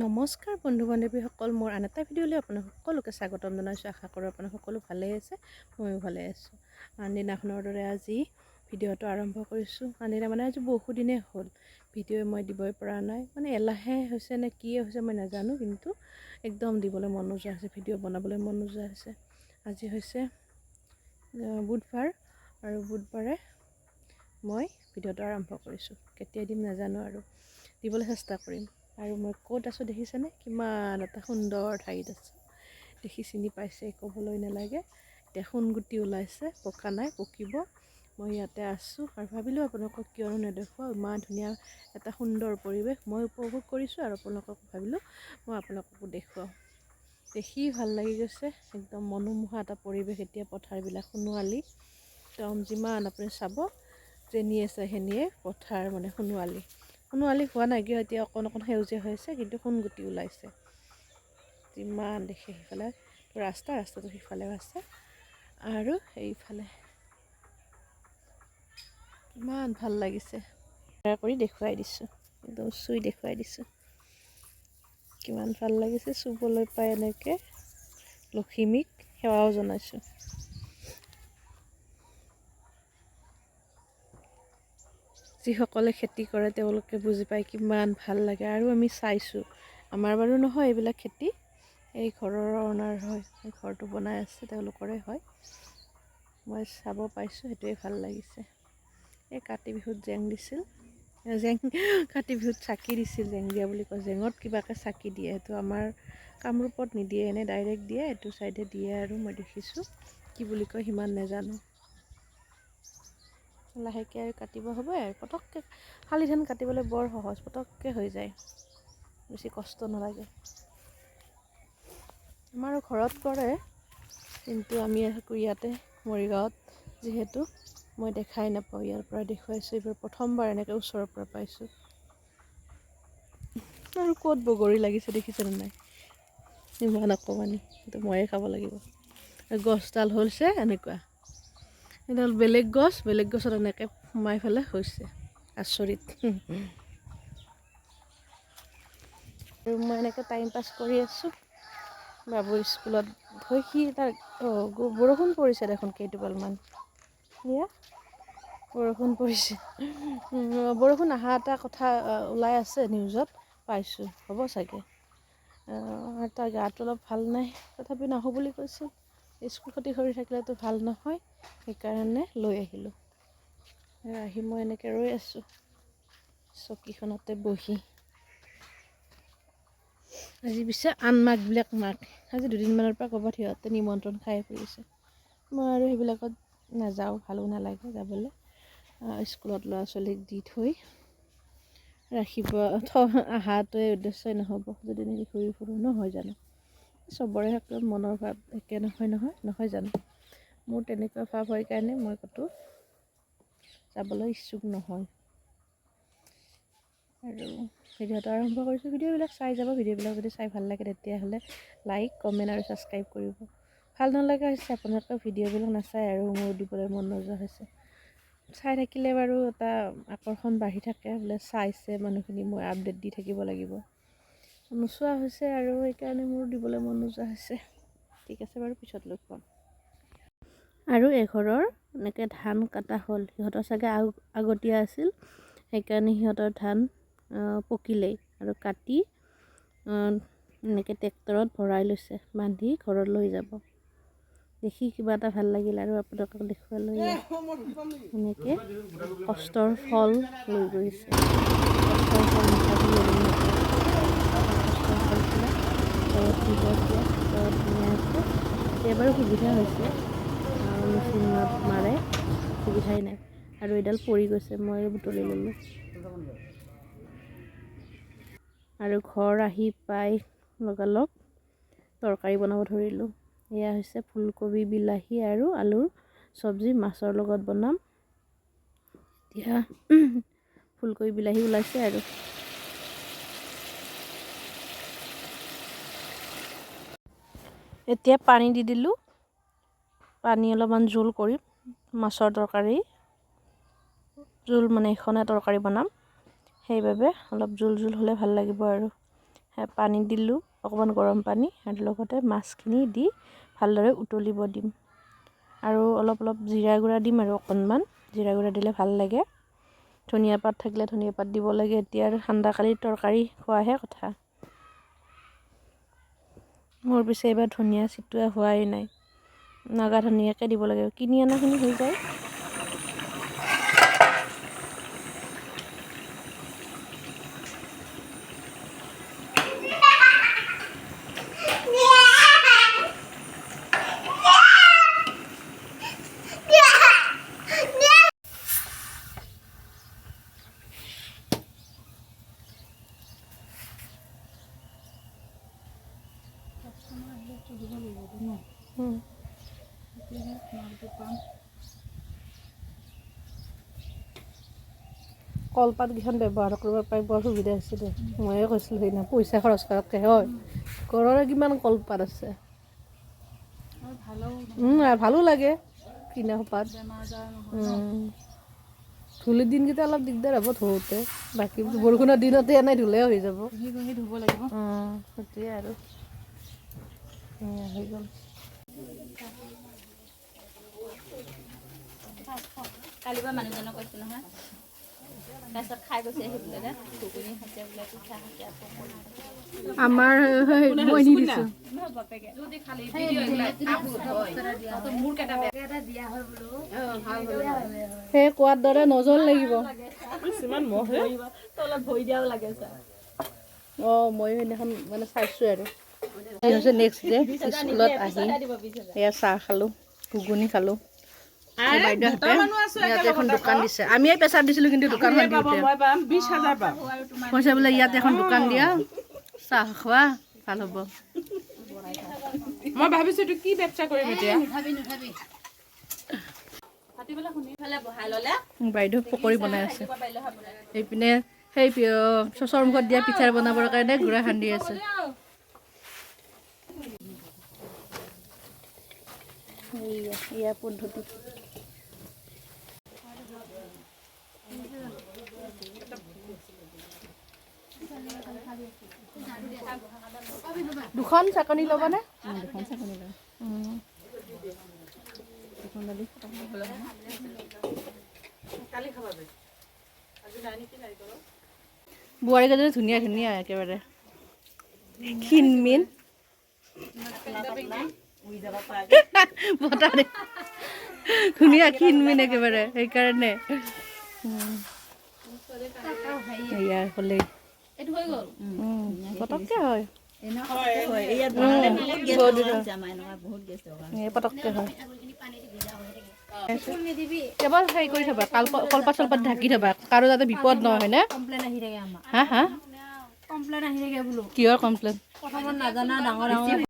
নমস্কাৰ বন্ধু বান্ধৱীসকল মোৰ আন এটা ভিডিঅ'লৈ আপোনাক সকলোকে স্বাগতম জনাইছোঁ। আশা কৰোঁ আপোনাক সকলো ভালেই আছে ময়ো ভালে আছোঁ। আনদিনাখনৰ দৰে আজি ভিডিঅ'টো আৰম্ভ কৰিছোঁ। আনদিনা মানে আজি বহুদিনেই হ'ল ভিডিঅ' মই দিবই পৰা নাই। মানে এলাহে হৈছে নে কিয়ে হৈছে মই নাজানো কিন্তু একদম দিবলৈ মন নোযোৱা হৈছে ভিডিঅ' বনাবলৈ মন নোযোৱা হৈছে। আজি হৈছে বুধবাৰ আৰু বুধবাৰে মই ভিডিঅ'টো আৰম্ভ কৰিছোঁ। কেতিয়া দিম নাজানো আৰু দিবলৈ চেষ্টা কৰিম। আৰু মই ক'ত আছোঁ দেখিছেনে? কিমান এটা সুন্দৰ ঠাইত আছোঁ। দেখি চিনি পাইছে ক'বলৈ নালাগে। এতিয়া সোণগুটি ওলাইছে পকা নাই পকিব। মই ইয়াতে আছোঁ আৰু ভাবিলোঁ আপোনালোকক কিয়নো নেদেখুৱাওঁ ইমান ধুনীয়া এটা সুন্দৰ পৰিৱেশ মই উপভোগ কৰিছোঁ আৰু আপোনালোকক ভাবিলোঁ মই আপোনালোককো দেখুৱাওঁ। দেখি ভাল লাগি গৈছে একদম মনোমোহা এটা পৰিৱেশ এতিয়া পথাৰবিলাক সোণোৱালী। একদম যিমান আপুনি চাব যেনিয়ে আছে সেনিয়ে পথাৰ মানে সোণোৱালী। সোণোৱালী হোৱা নাই কিয় এতিয়া অকণ অকণ সেউজীয়া হৈছে কিন্তু সোণগুটি ওলাইছে। যিমান দেখে সিফালে ৰাস্তা ৰাস্তাটো সিফালেও আছে। আৰু এইফালে কিমান ভাল লাগিছে। কৰি দেখুৱাই দিছোঁ একদম চুই দেখুৱাই দিছোঁ। কিমান ভাল লাগিছে চুবলৈ পাই এনেকৈ লখিমীক সেৱাও জনাইছোঁ। যিসকলে খেতি কৰে তেওঁলোকে বুজি পায় কিমান ভাল লাগে। আৰু আমি চাইছোঁ আমাৰ বাৰু নহয় এইবিলাক খেতি। এই ঘৰৰ অনাৰ হয় ঘৰটো বনাই আছে তেওঁলোকৰে হয়। মই চাব পাইছোঁ সেইটোৱে ভাল লাগিছে। এই কাতি বিহুত জেং দিছিল। জেং কাতি বিহুত চাকি দিছিল জেং দিয়া বুলি কয়। জেঙত কিবাকৈ চাকি দিয়ে সেইটো আমাৰ কামৰূপত নিদিয়ে এনে ডাইৰেক্ট দিয়ে এইটো চাইডে দিয়ে আৰু মই দেখিছোঁ। কি বুলি কয় সিমান নাজানো। লাহেকৈ আৰু কাটিব হ'ব আৰু পটককৈ শালি ধান কাটিবলৈ বৰ সহজ পটককৈ হৈ যায়। বেছি কষ্ট নালাগে। আমাৰো ঘৰত কৰে কিন্তু আমি থাকোঁ ইয়াতে মৰিগাঁৱত যিহেতু মই দেখাই নাপাওঁ ইয়াৰ পৰা দেখুৱাইছোঁ এইবাৰ প্ৰথমবাৰ এনেকৈ ওচৰৰ পৰা পাইছোঁ। আৰু ক'ত বগৰী লাগিছে দেখিছেনে নাই? ইমান অকণমানি কিন্তু ময়ে খাব লাগিব। গছডাল হৈছে এনেকুৱা। এডাল বেলেগ গছ বেলেগ গছত এনেকৈ সোমাই পেলাই হৈছে আচৰিত। মই এনেকৈ টাইম পাছ কৰি আছোঁ। বাবুৰ স্কুলত গৈ সি তাৰ বৰষুণ পৰিছে দেখোন কেইটোপালমান। এয়া বৰষুণ পৰিছে। বৰষুণ অহা এটা কথা ওলাই আছে নিউজত পাইছোঁ হ'ব চাগে। তাৰ গাটো অলপ ভাল নাই তথাপি নাহোঁ বুলি কৈছে। স্কুল ক্ষতি কৰি থাকিলেতো ভাল নহয় সেইকাৰণে লৈ আহিলোঁ। আহি মই এনেকৈ ৰৈ আছোঁ চকীখনতে বহি। আজি পিছে আন মাকবিলাক মাক আজি দুদিনমানৰ পৰা ক'ৰবাত সিহঁতে নিমন্ত্ৰণ খাই ফুৰিছে। মই আৰু সেইবিলাকত নাযাওঁ ভালো নালাগে যাবলৈ। স্কুলত ল'ৰা ছোৱালীক দি থৈ ৰাখিব থ অহাটোৱে উদ্দেশ্যই নহ'ব যদি নেকি ঘূৰি ফুৰোঁ নহয় জানো? চবৰে মনৰ ভাৱ একে নহয় নহয় নহয় জানো? মোৰ তেনেকুৱা ভাৱ হয় কাৰণে মই ক'তো যাবলৈ ইচ্ছুক নহয়। আৰু ভিডিঅ'টো আৰম্ভ কৰিছোঁ ভিডিঅ'বিলাক চাই যাব ভিডিঅ'বিলাক যদি চাই ভাল লাগে তেতিয়াহ'লে লাইক কমেণ্ট আৰু ছাবস্ক্ৰাইব কৰিব। ভাল নলগা হৈছে আপোনালোকে ভিডিঅ'বিলাক নাচায় আৰু মোৰ দিবলৈ মন নোযোৱা হৈছে। চাই থাকিলে বাৰু এটা আকৰ্ষণ বাঢ়ি থাকে বোলে চাইছে মানুহখিনি মই আপডেট দি থাকিব লাগিব। নোচোৱা হৈছে আৰু সেইকাৰণে মোৰ দিবলৈ মন নোযোৱা হৈছে। ঠিক আছে বাৰু পিছত লগ পাম। আৰু এঘৰৰ এনেকৈ ধান কটা হ'ল সিহঁতৰ চাগে আগ আগতীয়া আছিল। সেইকাৰণে সিহঁতৰ ধান পকিলেই আৰু কাটি এনেকৈ ট্ৰেক্টৰত ভৰাই লৈছে বান্ধি ঘৰত লৈ যাব। দেখি কিবা এটা ভাল লাগিল আৰু আপোনালোকক দেখুৱালৈ এনেকৈ কষ্টৰ ফল লৈ গৈছে। কষ্টৰ ফল দিব দিয়ে ঘৰত ধুনীয়াকৈ এতিয়া বাৰু সুবিধা হৈছে। মেচিনত মাৰে সুবিধাই নাই। আৰু এডাল পৰি গৈছে মই বুটলি ল'লোঁ। আৰু ঘৰ আহি পাই লগালগ তৰকাৰী বনাব ধৰিলোঁ। এয়া হৈছে ফুলকবি বিলাহী আৰু আলুৰ চব্জি মাছৰ লগত বনাম। এতিয়া ফুলকবি বিলাহী ওলাইছে আৰু। এতিয়া পানী দি দিলোঁ। পানী অলপমান জোল কৰিম মাছৰ তৰকাৰী। জোল মানে এখনে তৰকাৰী বনাম। সেইবাবে অলপ জোল জোল হ'লে ভাল লাগিব আৰু। পানী দিলোঁ অকণমান গৰম পানী আৰু লগতে মাছখিনি দি ভালদৰে উতলিব দিম। আৰু অলপ অলপ জিৰা গুড়া দিম আৰু অকণমান। জিৰা গুড়া দিলে ভাল লাগে। ধনিয়া পাত থাকিলে ধনিয়া পাত দিব লাগে। এতিয়া আৰু ঠাণ্ডা কালি তৰকাৰী খোৱাহে কথা। মোৰ পিছে এইবাৰ ধনিয়া চিটোৱা হোৱাই নাই। নগা ধনিয়াকে দিব লাগে। কিনি অনাখিনি হৈ যায়। কলপাতকেইখন ব্যৱহাৰ কৰিব পাৰি বৰ সুবিধা হৈছে দে। ময়ে কৈছিলোঁ সেইদিনা পইচা খৰচ কৰাতকৈ হয়। ঘৰৰে কিমান কলপাত আছে? ভালো লাগে কিনা সোপাত। ধূলিৰ দিনকেইটা অলপ দিগদাৰ হ'ব ধোওঁতে। বাকী বৰষুণৰ দিনতে এনেই ধুলে হৈ যাব। ধুব লাগিব। সেইটোৱে আৰু। হৈ গ'ল। পৰা মানুহজনক কৈছোঁ নহয় তাৰপিছত খাই গৈছে আহি বোলে দে ঘুগুনি খাইছে বোলে পিঠা খাইছে আকৌ কণী আমাৰ মই নি দিছোঁ নহয় বাপেকে সেই কোৱাৰ দৰে নজল লাগিব অঁ ময়ো সেইদিনাখন মানে চাইছোঁ আৰু নেক্সট ডে স্কুলত আহি এয়া চাহ খালোঁ ঘুগুনি খালোঁ এখন দোকান দিছে। আমিয়ে প্ৰেছাৰ দিছিলোঁ কিন্তু পাম কৈছে বোলে ইয়াত এখন দোকান দিয়া। চাহ খোৱা ভালো হ'ব। মই ভাবিছো এইটো কি কৰিম এতিয়া? বাইদেউ পকৰি বনাই আছে। এইপিনে সেই চচৰ মুখত দিয়া পিঠা বনাবৰ কাৰণে গুড়া খান্দি আছে। এয়া পদ্ধতি। দুখন চাকনি ল'বানে দুখন চাকনি ল'ম। দুখন ল'লি বোৱাৰীকেইজনী ধুনীয়া ধুনীয়া একেবাৰে। ক্ষীণমিন বতাহ ধুনীয়া ক্ষীণমিন একেবাৰে সেইকাৰণে। উম। এয়া হ'লেই এইটো হৈ গ'ল। উম, পটককে হয়। ইয়াত উম, বহুত দূৰ হয়। আমাৰ এনেকুৱা বহুত গেছ দৰকাৰ এই পটককে হয়। কেৱল হেৰি কৰি থবা কাল কলপাত চলপাত ঢাকি থবা কাৰো যাতে বিপদ নহয় হয়নে? কমপ্লেইন আহি থাকে আমাৰ। হা হা? কমপ্লেইন আহি থাকে বোলো। কিহৰ কমপ্লেইন?